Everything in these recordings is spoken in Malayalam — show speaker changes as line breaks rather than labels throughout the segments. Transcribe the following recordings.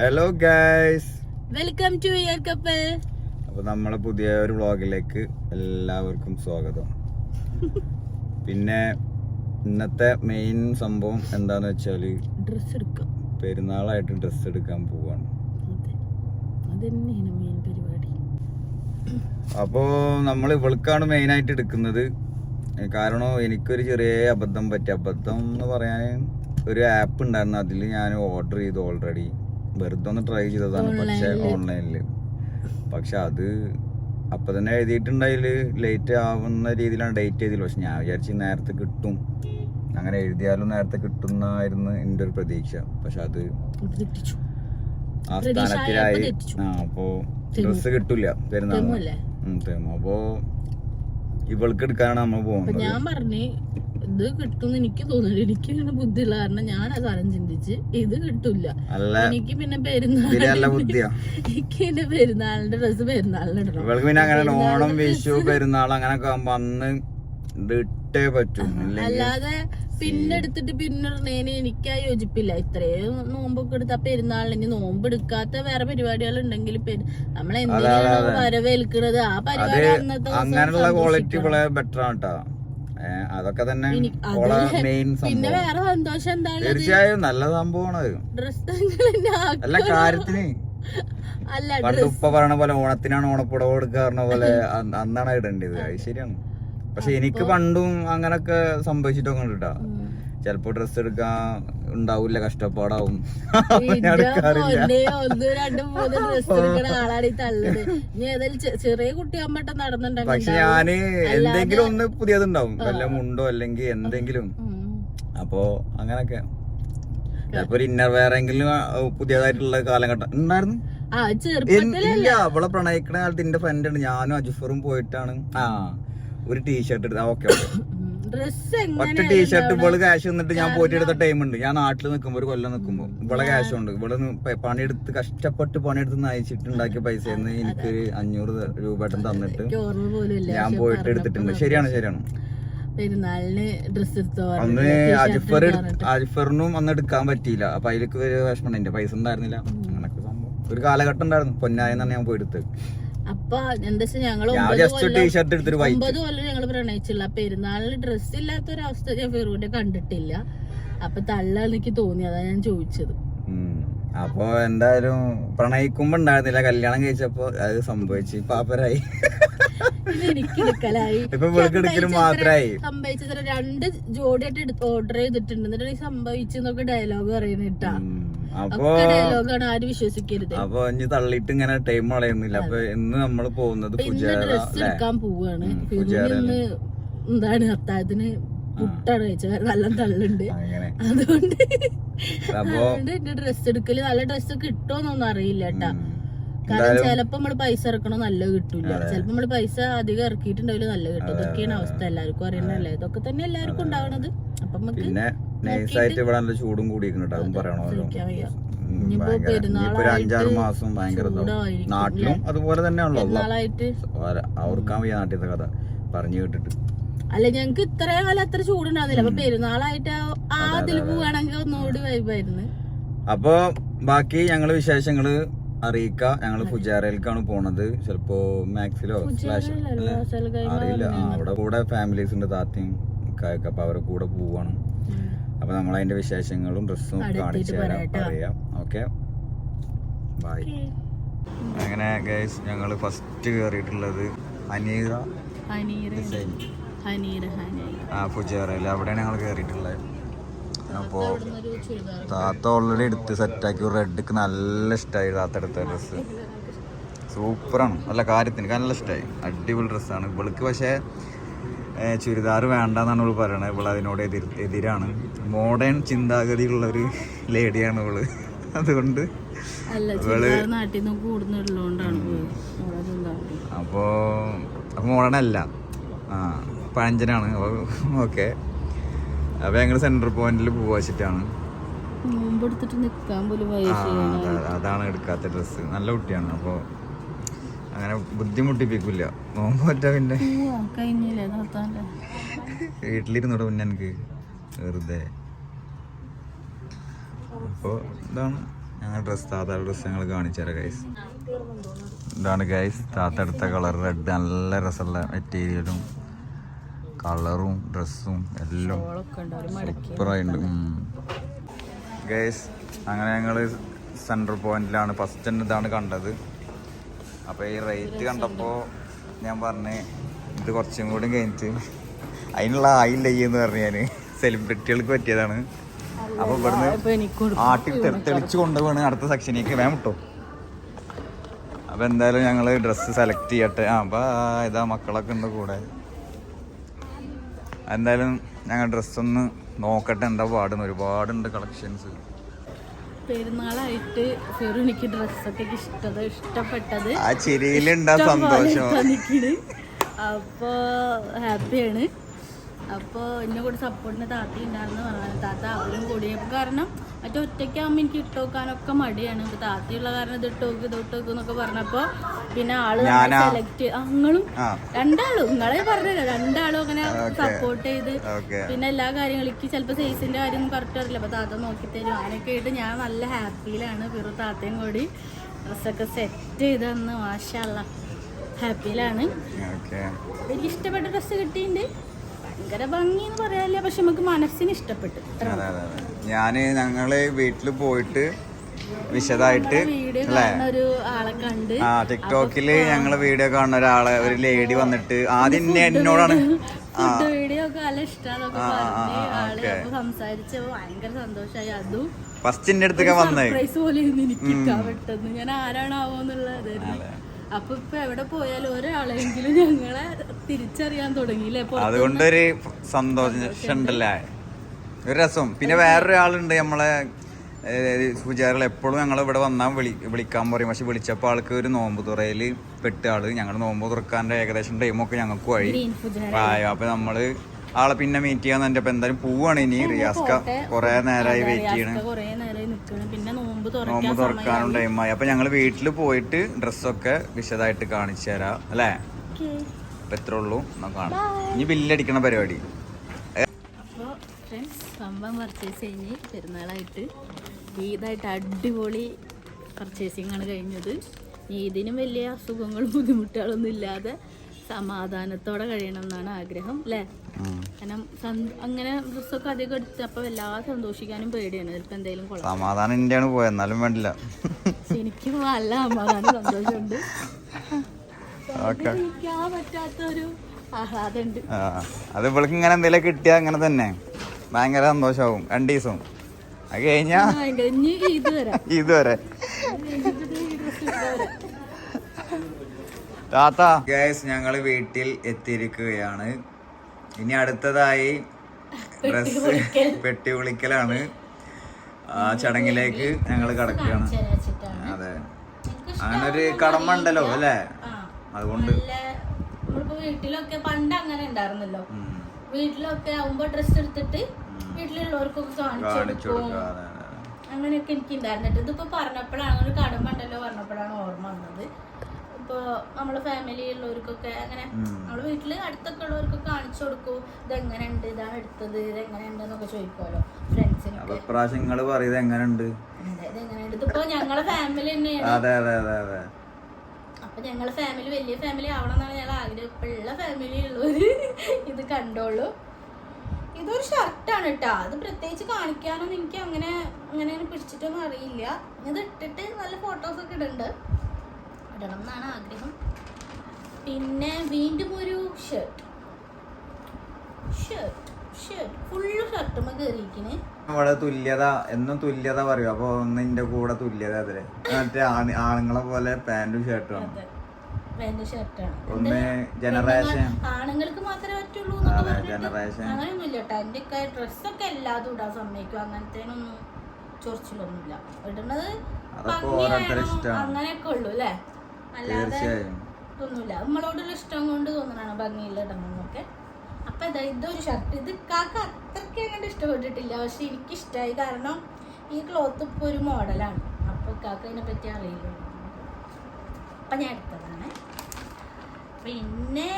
ഹലോ ഗൈസ്
വെൽക്കം ടു ഇയർ കപ്പൽ
അപ്പൊ നമ്മളെ പുതിയ ഒരു വ്ളോഗിലേക്ക് എല്ലാവർക്കും സ്വാഗതം. പിന്നെ ഇന്നത്തെ മെയിൻ സംഭവം എന്താന്ന് വെച്ചാൽ
ഡ്രസ് എടുക്കാം
പെരുന്നാളായിട്ട് ഡ്രസ് എടുക്കാൻ പോവാണ്. അപ്പോ നമ്മൾ ഇവൾക്കാണ് മെയിൻ ആയിട്ട് എടുക്കുന്നത്. കാരണം എനിക്കൊരു ചെറിയ അബദ്ധം പറ്റി. അബദ്ധം എന്ന് പറയാൻ ഒരു ആപ്പ് ഉണ്ടായിരുന്നു. അതിൽ ഞാൻ ഓർഡർ ചെയ്തു ഓൾറെഡി വെറുതെ ഒന്ന് ട്രൈ ചെയ്തതാണ് പക്ഷെ
ഓൺലൈനിൽ
ഓൺലൈനിൽ പക്ഷെ അത് അപ്പൊ തന്നെ എഴുതിയിട്ടുണ്ടായിൽ ലേറ്റ് ആവുന്ന രീതിയിലാണ് ഡേറ്റ് ചെയ്തില്ല പക്ഷെ ഞാൻ വിചാരിച്ചു നേരത്തെ കിട്ടും. അങ്ങനെ എഴുതിയാലും നേരത്തെ കിട്ടുന്നായിരുന്നു എന്റെ ഒരു പ്രതീക്ഷ. പക്ഷെ അത് ആ സ്ഥാനത്തിലായി. ആ അപ്പോ ഡ്രസ് കിട്ടൂല. പെരുന്നാൾ അപ്പോ ഇവൾക്ക് എടുക്കാനാണ് നമ്മൾ പോകുന്നത്.
ഞാൻ പറഞ്ഞ് ഇത് കിട്ടും എനിക്ക് തോന്നുന്നു എനിക്ക് ഇങ്ങനെ ബുദ്ധിയുള്ള കാരണം ഞാൻ ആ സാധനം ചിന്തിച്ച് ഇത് കിട്ടൂല എനിക്ക് പിന്നെ
പെരുന്നാളിന്റെ
എനിക്ക് പിന്നെ പെരുന്നാളിന്റെ ഡ്രസ് പെരുന്നാളിന് ഇടണം.
ഇവൾക്ക് പിന്നെ അങ്ങനെ
പെരുന്നാളിന്
ഓണം വിഷു പെരുന്നാൾ അങ്ങനൊക്കെ വന്ന് പറ്റും.
അല്ലാതെ പിന്നെ എടുത്തിട്ട് പിന്നെ ഇടണേന് എനിക്ക് ആ യോജിപ്പില്ല. ഇത്രയും നോമ്പൊക്കെ എടുത്ത പെരുന്നാളിന് നോമ്പ് എടുക്കാത്ത വേറെ പരിപാടികൾ ഉണ്ടെങ്കിൽ നമ്മൾ എന്തിനാണ്. വരവേൽക്കുന്നത് ആ പരിപാടി അന്നത്തെ
അങ്ങനെയുള്ള ക്വാളിറ്റി ബെറ്റർ ആണ് കേട്ടോ അതൊക്കെ തന്നെ. മെയിൻ
പിന്നെ വേറെ സന്തോഷം എന്താണ്
തീർച്ചയായും നല്ല സംഭവമാണ്. അല്ല കാര്യത്തിന്.
അല്ല
പണ്ട് ഉപ്പ പറയണ പോലെ ഓണത്തിനാണ് ഓണപ്പുടവ കൊടുക്കാറുന്ന പോലെ അന്ന് അന്നാണ് ഇടേണ്ടത്. അത്. ശരിയാണ്. പക്ഷെ എനിക്ക് പണ്ടും അങ്ങനൊക്കെ സംഭവിച്ചിട്ടൊക്കെ ഉണ്ട് കേട്ടോ ചിലപ്പോ ഡ്രസ് എടുക്കാൻ ഉണ്ടാവില്ല കഷ്ടപ്പാടാവും. പക്ഷെ ഞാൻ എന്തെങ്കിലും ഒന്ന് പുതിയതുണ്ടാവും. വല്ല മുണ്ടോ അല്ലെങ്കിൽ എന്തെങ്കിലും. അപ്പോ അങ്ങനൊക്കെ. ചിലപ്പോ ഒരു ഇന്നർ വെയർ എങ്കിലും പുതിയതായിട്ടുള്ള കാലഘട്ടം. ഉണ്ടായിരുന്നു? ഇല്ല അവളെ പ്രണയിക്കണ കാലത്ത് എന്റെ ഫ്രണ്ട് ഉണ്ട്. ഞാനും അജുഫറും പോയിട്ടാണ്. ആ ഒരു ടീഷർട്ട് എടുത്ത് ഓക്കെ
ഡ്രസ്
ഒറ്റ ടീഷർട്ട് ഇവൾ ക്യാഷ് തന്നിട്ട് ഞാൻ പോയിട്ട് എടുത്ത ടൈം ഉണ്ട്. ഞാൻ നാട്ടിൽ നിൽക്കുമ്പോൾ ഒരു കൊല്ലം നിൽക്കുമ്പോ ഇവളെ ക്യാഷ് ഉണ്ട് ഇവൾ പണിയെടുത്ത് കഷ്ടപ്പെട്ട് പണിയെടുത്ത് നയിച്ചിട്ട് ഉണ്ടാക്കിയ പൈസ എനിക്ക് അഞ്ഞൂറ് രൂപ തന്നിട്ട് ഞാൻ പോയിട്ട് എടുത്തിട്ടുണ്ട്. ശരിയാണ് ശരിയാണ്.
പെരുന്നാളിന് ഡ്രസ് എടുത്തോ
അന്ന് അജിഫർ അജിഫറിനും അന്ന് എടുക്കാൻ പറ്റിയില്ല. അപ്പൊ അതിലേക്ക് വിഷമം എന്റെ പൈസ ഉണ്ടായിരുന്നില്ല. അങ്ങനൊക്കെ സംഭവം. ഒരു കാലഘട്ടം ഉണ്ടായിരുന്നു. പൊന്നായെന്നാണ് ഞാൻ പോയി എടുത്തത്.
അപ്പൊ എന്താ വെച്ചാൽ
ഞങ്ങൾ
ഒമ്പത് കൊല്ലം ഞങ്ങൾ പ്രണയിച്ചില്ല. പെരുന്നാളിന് ഡ്രസ് ഇല്ലാത്ത ഒരു അവസ്ഥ ഞാൻ ഫെറൂന്റെ കണ്ടിട്ടില്ല. അപ്പൊ തള്ള എനിക്ക് തോന്നി. അതാ ഞാൻ ചോദിച്ചത്.
അപ്പൊ എന്തായാലും പ്രണയിക്കുമ്പോ ഉണ്ടായിരുന്നില്ല കല്യാണം കഴിച്ചപ്പോ അത് സംഭവിച്ചു. പാപ്പരായി
സംഭവിച്ചത് രണ്ട് ജോഡിയായിട്ട് ഓർഡർ ചെയ്തിട്ടുണ്ട്. എന്നിട്ട് സംഭവിച്ചെന്നൊക്കെ ഡയലോഗ് പറയുന്നിട്ടാ.
അപ്പൊ ഇനി തള്ളിയിട്ട് ഇങ്ങനെ ടൈം കളയുന്നില്ല. അപ്പൊ ഇന്ന് നമ്മൾ പോകുന്നത്
എന്താണ്? അത്താഴത്തിന് പുട്ടാണ് കഴിച്ചത്. നല്ല തള്ളുണ്ട് അതുകൊണ്ട് അതുകൊണ്ട് എന്റെ ഡ്രസ് എടുക്കൽ നല്ല ഡ്രസ് കിട്ടുമോന്നൊന്നും അറിയില്ല കേട്ടാ. കാരണം ചെലപ്പോ നമ്മൾ പൈസ ഇറക്കണോ നല്ല കിട്ടൂല. ചിലപ്പോ നമ്മൾ പൈസ അധികം ഇറക്കിയിട്ടുണ്ടാവില്ല നല്ല കിട്ടും. ഇതൊക്കെയാണ് അവസ്ഥ. എല്ലാവർക്കും അറിയണല്ലേ ഇതൊക്കെ തന്നെ എല്ലാവർക്കും ഉണ്ടാവണത്. അപ്പൊ നമുക്ക്
നൈസായിട്ട് ഇവിടെ നല്ല ചൂടും
ഇനിയിപ്പോ
ഭയങ്കര. ഒരു അഞ്ചാറ് മാസം ഭയങ്കര. നാട്ടിലും അതുപോലെ തന്നെയാണല്ലോ അവർക്കാൻ വയ്യ നാട്ടിലത്തെ കഥ. പറഞ്ഞു കേട്ടിട്ട്.
അല്ല ഞങ്ങക്ക് ഇത്ര കാലം അത്ര ചൂടുണ്ടാവുന്നില്ല അപ്പൊ പെരുന്നാളായിട്ട് ആ അതിൽ പോവാണെങ്കിൽ ഒന്നുകൂടി വൈബായിരുന്നു
അപ്പൊ ബാക്കി ഞങ്ങൾ വിശേഷങ്ങൾ അറിയിക്ക. ഞങ്ങൾ പുജാരയിലേക്കാണ് പോണത്. ചിലപ്പോ മാക്സിലോ സ്ലാഷ് അറിയില്ല. അവിടെ കൂടെ ഫാമിലീസ് ഉണ്ട് താത്തയും കായൊക്കെ അപ്പൊ അവരെ കൂടെ പോവാണ്. അപ്പൊ നമ്മൾ അതിന്റെ വിശേഷങ്ങളും ഡ്രസ്സും കാണിച്ചു തരാം
പറയാം
അറിയാം ഓക്കെ? ബൈ അങ്ങനെ ഗൈസ് ഞങ്ങൾ ഫസ്റ്റ് കയറിയിട്ടുള്ളത് അനീറ ആ ഫുജാറയിൽ അവിടെയാണ് ഞങ്ങൾ കയറിയിട്ടുള്ളത് അപ്പോ താത്ത ഓൾറെഡി എടുത്ത് സെറ്റാക്കി റെഡ്ക്ക് നല്ല ഇഷ്ടമായി താത്ത എടുത്ത ഡ്രസ്സ് സൂപ്പറാണ് നല്ല കാര്യത്തിന്. നല്ല ഇഷ്ടമായി അടിപൊളി ഡ്രസ്സാണ് ഇവൾക്ക് പക്ഷേ ഏ, വേണ്ട എന്നാണ് ഇവൾ പറയണത് ഇവൾ അതിനോട് എതിർ എതിരാണ്. മോഡേൺ ചിന്താഗതിയുള്ള ഒരു ലേഡിയാണ് ഇവൾ. അതുകൊണ്ട്
അല്ല അപ്പോ
അപ്പോൾ മോഡേൺ അല്ല. ആ പഴഞ്ചനാണ്. അപ്പോൾ ഓക്കെ. അപ്പോൾ ഞങ്ങൾ സെന്റർ പോയിന്റിൽ പോവാച്ചിട്ടാണ്. അതാണ് എടുക്കാത്ത ഡ്രസ്സ് നല്ല കുട്ടിയാണ്. അപ്പോൾ അങ്ങനെ ബുദ്ധിമുട്ടിപ്പിക്കില്ല നോമ്പ് പറ്റാ പിന്നെ വീട്ടിലിരുന്നോട് പിന്നെ എനിക്ക് വെറുതെ. അപ്പോൾ ഇതാണ് ഞങ്ങൾ ഡ്രസ് താത്ത ഡ്രസ് ഞങ്ങൾ കാണിച്ചു തരാം ഗൈസ് ഇതാണ് ഗൈസ് താത്ത എടുത്ത കളർ റെഡ് നല്ല രസമുള്ള മെറ്റീരിയലും കളറും ഡ്രസ്സും എല്ലാം സൂപ്പറായിട്ടുണ്ട്. ഗൈസ് അങ്ങനെ ഞങ്ങൾ സെൻട്രൽ പോയിന്റിലാണ് ഫസ്റ്റ് തന്നെ ഇതാണ് കണ്ടത്. അപ്പോൾ ഈ റേറ്റ് കണ്ടപ്പോൾ ഞാൻ പറഞ്ഞ് ഇത് കുറച്ചും കൂടി കഴിഞ്ഞിട്ട് അതിനുള്ള ആയില്ല എന്ന് പറഞ്ഞു ഞാൻ സെലിബ്രിറ്റികൾക്ക് പറ്റിയതാണ്. അപ്പോൾ ഇവിടുന്ന് ആട്ടിൽ തെളിച്ചു കൊണ്ടുപോകണ അടുത്ത സെക്ഷനിലേക്ക് വേം കിട്ടും അപ്പോൾ എന്തായാലും ഞങ്ങൾ ഡ്രസ്സ് സെലക്ട് ചെയ്യട്ടെ. ആ അപ്പോൾ ഇതാ മക്കളൊക്കെ ഉണ്ട് കൂടെ. എന്തായാലും ഞങ്ങൾ ഡ്രസ്സൊന്ന് നോക്കട്ടെ എന്താ പാടുന്നു. ഒരുപാടുണ്ട് കളക്ഷൻസ്
പെരുന്നാളായിട്ട് ഫെറു എനിക്ക് ഡ്രസ്സൊക്കെ ഇഷ്ടത് ഇഷ്ടപ്പെട്ടത്.
ആ ചിരിയിലുണ്ട് ആ സന്തോഷം.
നിൽക്കണ് അപ്പോൾ ഹാപ്പിയാണ്. അപ്പോൾ എന്നെ കൂടെ സപ്പോർട്ടിന് താത്ത ഉണ്ടായിരുന്നു. പറഞ്ഞു താത്ത അവരും കൂടി. കാരണം മറ്റേ ഒറ്റയ്ക്കാകുമ്പോൾ എനിക്ക് ഇട്ട് വെക്കാനൊക്കെ മടിയാണ്. ഇപ്പൊ താത്തയുള്ള കാരണം ഇത് ഇട്ടോക്ക് ഇത് ഇട്ട് നോക്ക് എന്നൊക്കെ പറഞ്ഞപ്പോൾ പിന്നെ
ആൾ?
സെലക്ട് അങ്ങളും രണ്ടാളും. നിങ്ങളെ പറഞ്ഞല്ലോ. രണ്ടാളും അങ്ങനെ സപ്പോർട്ട് ചെയ്ത്. പിന്നെ എല്ലാ കാര്യങ്ങളും എനിക്ക് ചിലപ്പോൾ സൈസിന്റെ കാര്യം കറക്റ്റ് അറിയില്ല. അപ്പോൾ താത്ത നോക്കി തരും. അങ്ങനെയൊക്കെ ആയിട്ട് ഞാൻ നല്ല ഹാപ്പിയിലാണ് വെറും താത്തയും കൂടി ഡ്രസ്സൊക്കെ സെറ്റ് ചെയ്ത് തന്ന്. മാഷല്ല ഹാപ്പിയിലാണ് എനിക്ക് ഇഷ്ടപ്പെട്ട ഡ്രസ്സ് കിട്ടിയിട്ടുണ്ട്. ഭയങ്കര ഭംഗി എന്ന് പറയാനില്ല പക്ഷെ നമുക്ക് മനസ്സിന് ഇഷ്ടപ്പെട്ടു.
ഞാൻ ഞങ്ങൾ വീട്ടിൽ പോയിട്ട് വിശദമായിട്ട്
വീഡിയോ
അല്ലേ?
കാണുന്ന ഒരു ആളെ കണ്ട്
ആ ടിക്ടോക്കിൽ ഞങ്ങൾ വീഡിയോ കാണുന്ന ഒരാളെ ഒരു ലേഡി വന്നിട്ട് ആദ്യം എന്നെ എന്നോടാണ്.
വീഡിയോ ഒക്കെ നല്ല ഇഷ്ടമാന്നൊക്കെ
ആ, ആ,
പറഞ്ഞ്
ആ,
ആൾ
ഓക്കേ.
അപ്പൊ സംസാരിച്ചപ്പോ ഭയങ്കര സന്തോഷമായി അതും
ഫസ്റ്റ് അടുത്തൊക്കെ വന്നേ
പോലെ പെട്ടെന്ന്. ഞാൻ ആരാണാവോ അപ്പൊ ഇപ്പൊ എവിടെ പോയാലും ഒരാളെങ്കിലും ഞങ്ങളെ തിരിച്ചറിയാൻ തുടങ്ങിയില്ലേ
അതുകൊണ്ടൊരു സന്തോഷം ഉണ്ടല്ലേ? ഒരു രസം. പിന്നെ വേറൊരാളുണ്ട് നമ്മളെ പൂജാരികൾ എപ്പോഴും ഞങ്ങൾ ഇവിടെ വന്നാൽ വിളി വിളിക്കാൻ പറയും. പക്ഷെ വിളിച്ചപ്പോൾ ആൾക്ക് ഒരു നോമ്പ് തുറയിൽ പെട്ട ആൾ. ഞങ്ങൾ നോമ്പ് തുറക്കാന്റെ ഏകദേശം ടൈമൊക്കെ ഞങ്ങൾക്ക് വഴി പ്രായം അപ്പം നമ്മൾ നമ്മൾ ആളെ പിന്നെ മീറ്റ് ചെയ്യാൻ എന്റെ അപ്പം എന്തായാലും പോവാണ് ഇനി. റിയാസ്ക കുറേ നേരമായി വെയിറ്റ് ചെയ്യണം.
പിന്നെ നോമ്പ്
തുറക്കാനും ടൈമായി അപ്പൊ ഞങ്ങൾ വീട്ടിൽ പോയിട്ട് ഡ്രസ്സൊക്കെ വിശദമായിട്ട് കാണിച്ചു തരാം. അല്ലേ? അപ്പൊ എത്ര ഉള്ളൂ. കാണാം. ഇനി ബില്ലടിക്കണ പരിപാടി.
അപ്പോൾ ഫ്രണ്ട്സ് സംഭവം പർച്ചേസ് കഴിഞ്ഞ് പെരുന്നാളായിട്ട് ഈദായിട്ട് അടിപൊളി പർച്ചേസിങ്ങാണ് കഴിഞ്ഞത്. ഈദിനും വലിയ അസുഖങ്ങളും ബുദ്ധിമുട്ടുകളൊന്നും ഇല്ലാതെ സമാധാനത്തോടെ കഴിയണം എന്നാണ് ആഗ്രഹം അല്ലേ? കാരണം അങ്ങനെ ഡ്രസ്സൊക്കെ അധികം എടുത്തപ്പോ എല്ലാ സന്തോഷിക്കാനും പേടിയാണ്. ചിലപ്പോ എന്തെങ്കിലും
സമാധാനം ഇന്ത്യയാണ് പോയത് എന്നാലും വേണ്ടില്ല.
എനിക്ക് നല്ല സമാധാനം സന്തോഷമുണ്ട്. പറ്റാത്ത ഒരു ആഹ്ലാദമുണ്ട്.
ആ അത് ഇവൾക്ക് ഇങ്ങനെ എന്തെങ്കിലും കിട്ടിയാ അങ്ങനെ തന്നെ. ഭയങ്കര സന്തോഷമാവും രണ്ടു ദിവസവും അത് കഴിഞ്ഞാ
ഇതുവരെ.
ഇതുവരെ താത്ത. ഗൈസ് ഞങ്ങൾ വീട്ടിൽ എത്തിയിരിക്കുകയാണ്. ഇനി അടുത്തതായി ഡ്രസ് പെട്ടി വിളിക്കലാണ് ആ ചടങ്ങിലേക്ക് ഞങ്ങൾ കടക്കുകയാണ്. അതെ. അങ്ങനെ ഒരു കടമ ഉണ്ടല്ലോ അല്ലേ? അതുകൊണ്ട്.
വീട്ടിലൊക്കെ പണ്ട് അങ്ങനെ ഉണ്ടായിരുന്നല്ലോ. വീട്ടിലൊക്കെ ആവുമ്പോ ഡ്രസ് എടുത്തിട്ട് വീട്ടിലുള്ളവർക്കൊക്കെ കാണിച്ചു. അങ്ങനെയൊക്കെ എനിക്ക് ഉണ്ടായിരുന്നിട്ട് ഇതിപ്പോ പറഞ്ഞപ്പോഴാണ് ഒരു കടമ ഉണ്ടല്ലോ പറഞ്ഞപ്പോഴാണ് ഓർമ്മ വന്നത്. ഇപ്പൊ നമ്മളെ ഫാമിലിയിലുള്ളവർക്കൊക്കെ അങ്ങനെ നമ്മളെ വീട്ടിൽ അടുത്തൊക്കെ ഉള്ളവർക്കൊക്കെ കാണിച്ചു കൊടുക്കൂ. ഇതെങ്ങനെ ഉണ്ട് ഇതാണ് എടുത്തത്. ഇതെങ്ങനെ ഉണ്ട് എന്നൊക്കെ ചോദിക്കുമല്ലോ ഫ്രണ്ട്സിനൊക്കെ
നിങ്ങൾ പറയുന്നത്
ഇതിപ്പോ ഞങ്ങളെ ഫാമിലി തന്നെയാണ്.
അതെ അതെ അതെ അതെ.
അപ്പൊ ഞങ്ങളെ ഫാമിലി വലിയ ഫാമിലി ആവണം എന്നാണ് ഞങ്ങൾ ആഗ്രഹം. ഇപ്പൊ ഉള്ള ഫാമിലി ഉള്ളവര് ഇത് കണ്ടോളൂ. ഇതൊരു ഷർട്ടാണ് കേട്ടോ അത് പ്രത്യേകിച്ച് കാണിക്കാനൊന്നും എനിക്ക് അങ്ങനെ അങ്ങനെ പിടിച്ചിട്ടൊന്നും അറിയില്ല. ഇത് ഇട്ടിട്ട് നല്ല ഫോട്ടോസ് ഒക്കെ ഇടുന്നുണ്ട്. ഇടണം എന്നാണ് ആഗ്രഹം. പിന്നെ വീണ്ടും ഒരു ഷർട്ട് ഷർട്ട് ഷർട്ട് ഫുള്ള് ഷർട്ടുമ്മ കയറിയിരിക്കണ്
നമ്മളെ തുല്യത എന്നും തുല്യത പറയും. അപ്പൊ ഒന്ന് എന്റെ കൂടെ തുല്യത അതിൽ. മറ്റേ ആണുങ്ങളെ പോലെ പാന്റും ഷർട്ടും
വേണ്ട ഷർട്ടാണ്
ഒന്ന് ജനറേഷൻ
ആണുങ്ങൾക്ക് മാത്രമേ പറ്റുള്ളൂ
ജനറേഷൻ
അങ്ങനെയൊന്നുമില്ല കേട്ടോ എന്റെ ഒക്കെ ഡ്രസ്സൊക്കെ എല്ലാതും ഇടാൻ സമ്മതിക്കും. അങ്ങനത്തേനൊന്നും ചൊറിച്ചിലൊന്നുമില്ല. ഇടുന്നത്. അങ്ങനെയൊക്കെ ഉള്ളു അല്ലേ അല്ലാതെ ഒന്നുമില്ല. നമ്മളോടുള്ള ഇഷ്ടം കൊണ്ട് തോന്നണാണ് ഭംഗിയുള്ള ഇടണമെന്നൊക്കെ അപ്പൊ ഇതാ ഇതൊരു ഷർട്ട് ഇത് കാക്ക അത്രയ്ക്ക് അങ്ങോട്ട് ഇഷ്ടപ്പെട്ടിട്ടില്ല. പക്ഷെ എനിക്ക് ഇഷ്ടമായി കാരണം ഈ ക്ലോത്ത് ഇപ്പൊ ഒരു മോഡലാണ്. അപ്പൊ കാക്ക ഇതിനെ പറ്റി അറിയില്ല അപ്പൊ ഞാൻ എടുത്തതാണ്. പിന്നെ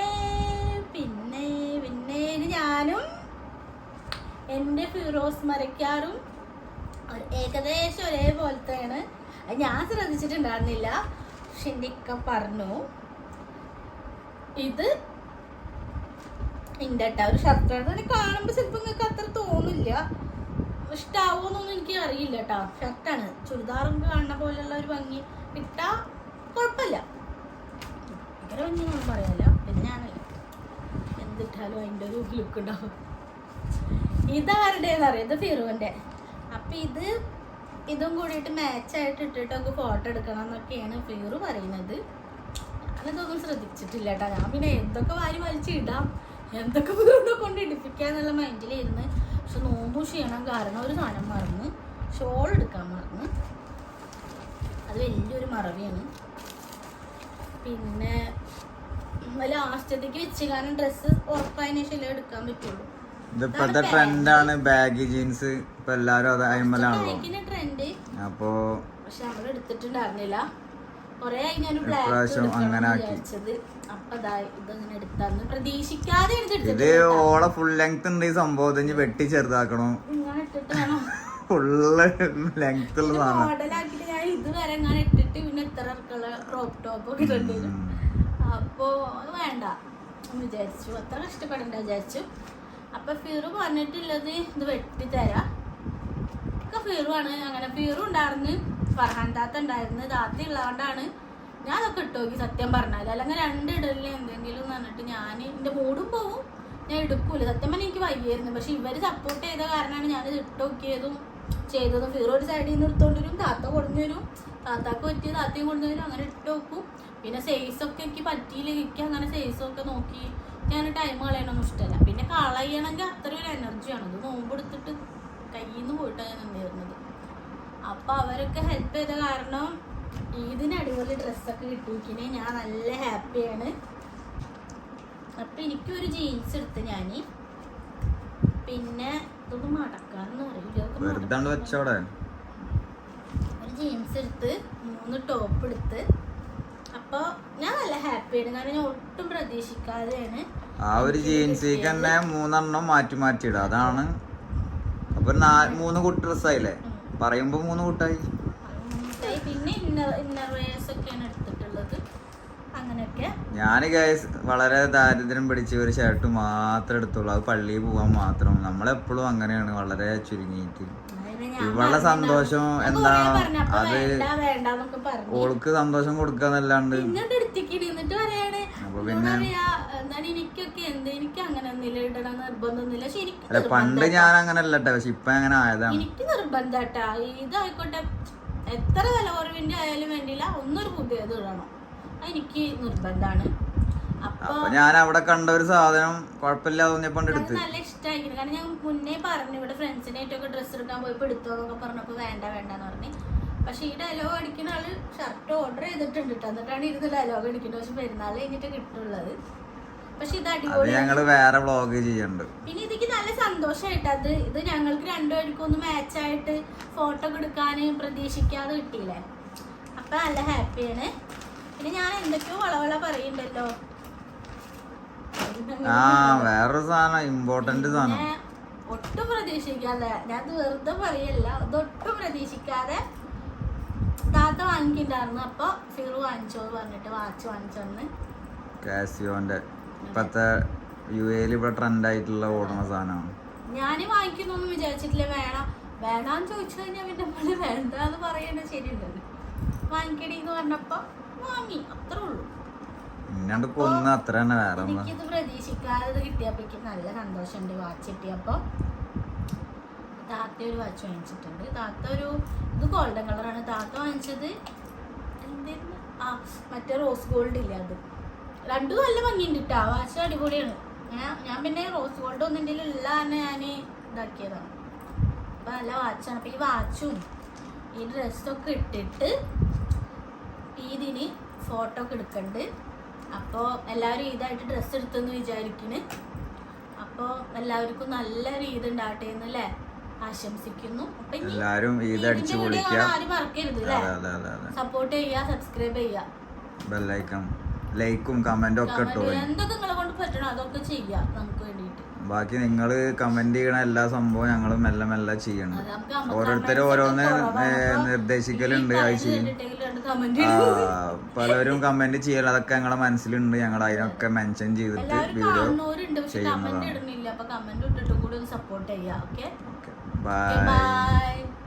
പിന്നെ പിന്നെ ഞാനും എന്റെ ഫിറോസ് മരക്കാറും ഏകദേശം ഒരേപോലത്തെയാണ് ഞാൻ ശ്രദ്ധിച്ചിട്ടുണ്ടായിരുന്നില്ല. പക്ഷെ പറഞ്ഞു. ഇത് കേട്ടോ. ഒരു ഷർട്ടാണ് കാണുമ്പോൾ ചിലപ്പോൾ നിങ്ങൾക്ക് അത്ര തോന്നില്ല. ഇഷ്ടാവോന്നൊന്നും എനിക്ക് അറിയില്ല കേട്ടോ. ഷർട്ടാണ് ചുരിദാറും കാണുന്ന പോലെയുള്ള ഒരു ഭംഗി ഇട്ടാ കുഴപ്പമില്ല ഭയങ്കര ഭംഗിയൊന്നും പറയാല്ല പിന്നെ ഞാനല്ല എന്തിട്ടാലും അതിന്റെ ഒരു ലുക്ക് ഉണ്ടാവും ഇതാരുടേന്ന് അറിയാം? ഇത് ഫിറുവിന്റെ അപ്പം ഇത് ഇതും കൂടിയിട്ട് മാച്ചായിട്ട് ഇട്ടിട്ട് നമുക്ക് ഫോട്ടോ എടുക്കണം എന്നൊക്കെയാണ് ഫിറു പറയുന്നത്. ഞാനിതൊന്നും ശ്രദ്ധിച്ചിട്ടില്ല കേട്ടോ ഞാൻ പിന്നെ എന്തൊക്കെ വാരി വലിച്ചിടാം എന്തൊക്കെ ഫിറുവിനെ കൊണ്ട് ഇടിപ്പിക്കാന്നുള്ള മൈൻഡിലിരുന്ന് പക്ഷെ നോമ്പു ക്ഷീണം കാരണം ഒരു സാധനം മറന്ന് ഷോൾ എടുക്കാൻ മറന്ന്. അത് വലിയൊരു മറവിയാണ്. പിന്നെ ലാസ്റ്റത്തേക്ക് വെച്ച് കാരണം ഡ്രസ്സ് ഉറപ്പായതിനു ശേഷം എടുക്കാൻ പറ്റുള്ളൂ.
ഇതിപ്പോഴത്തെ ട്രെൻഡാണ് ബാഗി ജീൻസ്. ഇപ്പൊ എല്ലാരും അത് അയിമലാണല്ലോ. അപ്പോ
പക്ഷെ നമ്മൾ എടുത്തിട്ടുണ്ടായിരുന്നില്ല. കൊറേ ഞാൻ
അങ്ങനെ ആക്കി. ഇത് ഓളെ ഫുൾ ലെങ്ത് ഉണ്ട് ഈ സംഭവം. ഇനി വെട്ടി ചെറുതാക്കണം? ഫുള്ള് ലെങ്ത് ഉള്ള സാധനം.
അപ്പോ വേണ്ട. വിചാരിച്ചു. അത്ര കഷ്ടപ്പെടണ്ട വിചാരിച്ചു. അപ്പൊ ഫിറു പറഞ്ഞിട്ടുള്ളത് ഇത് വെട്ടിത്തരാം ഒക്കെ ഫിറു ആണ് അങ്ങനെ ഫിറു ഉണ്ടായിരുന്നു. ഫർഹാൻ താത്ത ഉണ്ടായിരുന്നു. താത്ത ഉള്ളതുകൊണ്ടാണ് ഞാൻ അതൊക്കെ ഇട്ടോക്കി സത്യം പറഞ്ഞാൽ അല്ലെങ്കിൽ രണ്ട് ഇടലിൽ എന്തെങ്കിലും എന്ന് പറഞ്ഞിട്ട് ഞാൻ എന്റെ മൂടും പോവും. ഞാൻ എടുക്കൂല. സത്യം പറഞ്ഞാൽ എനിക്ക് വയ്യായിരുന്നു. പക്ഷെ ഇവർ സപ്പോർട്ട് ചെയ്ത കാരണമാണ് ഞാൻ ഇത് ഇട്ട് നോക്കിയതും ചെയ്തതും. ഫിറു ഒരു സൈഡിൽ നിന്ന് എടുത്തോണ്ട് വരും താത്ത കൊടുന്നു വരും താത്താക്ക് പറ്റിയ താത്തയും കൊടുന്നു വരും അങ്ങനെ ഇട്ടോക്കും പിന്നെ സൈസൊക്കെ എനിക്ക് പറ്റിയില്ല. എനിക്ക് അങ്ങനെ സൈസൊക്കെ നോക്കി ഞാൻ ടൈം കളയണമൊന്നും ഇഷ്ടമല്ല. പിന്നെ കളയണമെങ്കിൽ അത്ര ഒരു എനർജിയാണ് അത് നോമ്പെടുത്തിട്ട് കയ്യിൽ നിന്ന് പോയിട്ടാണ് ഞാൻ നിന്നിരുന്നത്. അപ്പം അവരൊക്കെ ഹെൽപ്പ് ചെയ്ത കാരണം ഈദിന് അടിപൊളി ഡ്രസ്സൊക്കെ കിട്ടിയിരിക്കണേ. ഞാൻ നല്ല ഹാപ്പിയാണ് അപ്പം എനിക്കൊരു ജീൻസ് എടുത്ത് ഞാൻ പിന്നെ ഇതൊന്നും മടക്കാന്ന് അറിയില്ല. ഒരു ജീൻസ് എടുത്ത് മൂന്ന് ടോപ്പ് എടുത്ത് അപ്പോൾ ഞാൻ നല്ല ഹാപ്പിയാണ് കാരണം ഞാൻ ഒട്ടും പ്രതീക്ഷിക്കാതെയാണ്.
ആ ഒരു ജീൻസിക്ക് തന്നെ മൂന്നെണ്ണം മാറ്റി മാറ്റി ഇടാം അതാണ്. അപ്പൊ മൂന്ന് കുട്ടി ഡ്രസ്സായില്ലേ പറയുമ്പോ മൂന്ന് കുട്ടായി.
പിന്നെ എടുത്തിട്ടുള്ളത്. അങ്ങനെയൊക്കെ.
ഞാൻ ഗൈസ് വളരെ ദാരിദ്ര്യം പിടിച്ച ഒരു ഷർട്ട് മാത്രം എടുത്തുള്ളൂ. അത് പള്ളിയിൽ പോകാൻ മാത്രം. നമ്മളെപ്പോഴും അങ്ങനെയാണ്. വളരെ ചുരുങ്ങിയിട്ട്. ഇവളുടെ. സന്തോഷം എന്താ? അത് ഓൾക്ക് സന്തോഷം കൊടുക്കാന്നല്ലാണ്ട് അപ്പൊ പിന്നെ അല്ല പണ്ട് ഞാൻ അങ്ങനെ അല്ലട്ടെ പക്ഷെ ഇപ്പൊ അങ്ങനെ ആയതാണ്.
എനിക്ക് നിർബന്ധാട്ടാ ഇതായിക്കോട്ടെ. എത്ര വില കുറവിന്റെ ആയാലും വേണ്ടിയില്ല. ഒന്നൊരു പുതിയത് ഇടണം. എനിക്ക് നിർബന്ധാണ് അപ്പൊ
ഞാൻ അവിടെ കണ്ട ഒരു സാധനം കുഴപ്പമില്ലാതെ തോന്നിയപ്പോ
അത്
എടുത്ത്.
നല്ല ഇഷ്ടമായിരിക്കും കാരണം ഞാൻ മുന്നേ പറഞ്ഞു ഇവിടെ ഫ്രണ്ട്സിനായിട്ടൊക്കെ ഡ്രസ്സ് എടുക്കാൻ പോയപ്പോ എടുത്തോ എന്നൊക്കെ പറഞ്ഞപ്പോ വേണ്ട വേണ്ടെന്ന് പറഞ്ഞു. പക്ഷെ ഈ ഡയലോഗ് അടിക്കുന്ന ആൾ ഷർട്ട് ഓർഡർ ചെയ്തിട്ടുണ്ട് കേട്ടോ എന്നിട്ടാണ് ഇരുന്ന് ഡയലോഗ് അടിക്കുന്നത്. പക്ഷെ പെരുന്നാൾ കഴിഞ്ഞിട്ട് കിട്ടുള്ളത് പക്ഷെ ഇത് അടിപൊളി
ഞങ്ങൾ വേറെ വ്ളോഗ് ചെയ്യണ്ട്.
പിന്നെ ഇതിക്ക് നല്ല സന്തോഷമായിട്ട് അത് ഇത് ഞങ്ങൾക്ക് രണ്ടുപേർക്കും ഒന്ന് മാച്ചായിട്ട് ഫോട്ടോ എടുക്കാൻ പ്രതീക്ഷിക്കാതെ കിട്ടിയില്ലേ? അപ്പൊ നല്ല ഹാപ്പിയാണ് പിന്നെ ഞാൻ എന്തൊക്കെയോ വളവള പറയുന്നുണ്ടല്ലോ
ആ വേറൊരു സാധനം ഇമ്പോർട്ടന്റ് സാധനം.
ഒട്ടും പ്രതീക്ഷിക്കാതെ ഞാൻ വെറുതെ പറയല്ല ഇതൊട്ടും പ്രതീക്ഷിക്കാതെ താത്ത വാങ്ങിക്കിണ്ടായിരുന്നു. അപ്പൊ ഫിറു വാങ്ങിച്ചോ എന്ന് പറഞ്ഞിട്ട് വാച്ച് വാങ്ങിച്ചോന്ന്.
കാസിയോന്റെ ഇപ്പത്തെ യു എയിൽ ഇപ്പൊ ട്രെൻഡ് ആയിട്ടുള്ള ഓടുന്ന സാധനമാണ്.
ഞാൻ വാങ്ങിക്കുന്നൊന്നും വിചാരിച്ചിട്ടില്ല വേണം. വേണാന്ന് ചോദിച്ചു കഴിഞ്ഞാൽ പിന്നെ നമ്മൾ വേണ്ടാന്ന് പറയണ ശരിയുണ്ടല്ലോ. വാങ്ങിക്കടി എന്ന് പറഞ്ഞപ്പോ വാങ്ങി അത്രേ ഉള്ളൂ.
ഇന്നാണ്ട് കൊന്ന അത്ര തന്നെ വേറെ
എനിക്കിത് പ്രതീക്ഷിക്കാതെ കിട്ടിയപ്പോ എനിക്ക് നല്ല സന്തോഷമുണ്ട് വാച്ച് കിട്ടിയപ്പോ. താത്ത ഒരു വാച്ച് വാങ്ങിച്ചിട്ടുണ്ട്. താത്ത ഒരു ഇത് ഗോൾഡൻ കളറാണ് താത്ത വാങ്ങിച്ചത് എന്തായിരുന്നു ആ മറ്റേ റോസ് ഗോൾഡ് ഇല്ല അത്. രണ്ടും നല്ല ഭംഗിയുണ്ട് കേട്ടോ വാച്ച് അടിപൊളിയാണ്. ഞാൻ പിന്നെ റോസ് ഗോൾഡ് ഉള്ള തന്നെ ഞാൻ ഇതാക്കിയതാണ്. അപ്പൊ നല്ല വാച്ചാണ് അപ്പൊ ഈ വാച്ചും ഈ ഡ്രസ്സൊക്കെ ഇട്ടിട്ട് ഇതിന് ഫോട്ടോ ഒക്കെ എടുക്കണ്ട്. അപ്പോൾ എല്ലാവരും ഈദായിട്ട് ഡ്രസ്സ് എടുത്തെന്ന് വിചാരിക്കുന്നു അപ്പോൾ എല്ലാവർക്കും നല്ലൊരു ഈദ് ഉണ്ടാവട്ടെ എന്നല്ലേ ആശംസിക്കുന്നു. എല്ലാവരും ഇനി
എല്ലാരും ഈദ് അടിച്ചു
ഈദിന്റെ
പൊളിക്കുക
അല്ലേ സപ്പോർട്ട് ചെയ്യുക സബ്സ്ക്രൈബ് ചെയ്യുക.
ലൈക്കും കമന്റും ഒക്കെ ഇട്ടോ
എന്തൊക്കെ നിങ്ങളെ കൊണ്ട് പറ്റണം അതൊക്കെ ചെയ്യാം നമുക്ക് വേണ്ടിയിട്ട്.
ബാക്കി നിങ്ങൾ കമന്റ് ചെയ്യണ എല്ലാ സംഭവം ഞങ്ങൾ മെല്ലെ മെല്ലെ ചെയ്യണം. ഓരോരുത്തരും ഓരോന്ന് നിർദ്ദേശിക്കലുണ്ട് അത് ചെയ്യും. പലരും കമന്റ് ചെയ്യല അതൊക്കെ ഞങ്ങളെ മനസ്സിലുണ്ട്. ഞങ്ങൾ അതിനൊക്കെ മെൻഷൻ ചെയ്തിട്ട് വീഡിയോ ചെയ്യുന്നതാണ്.
ബൈ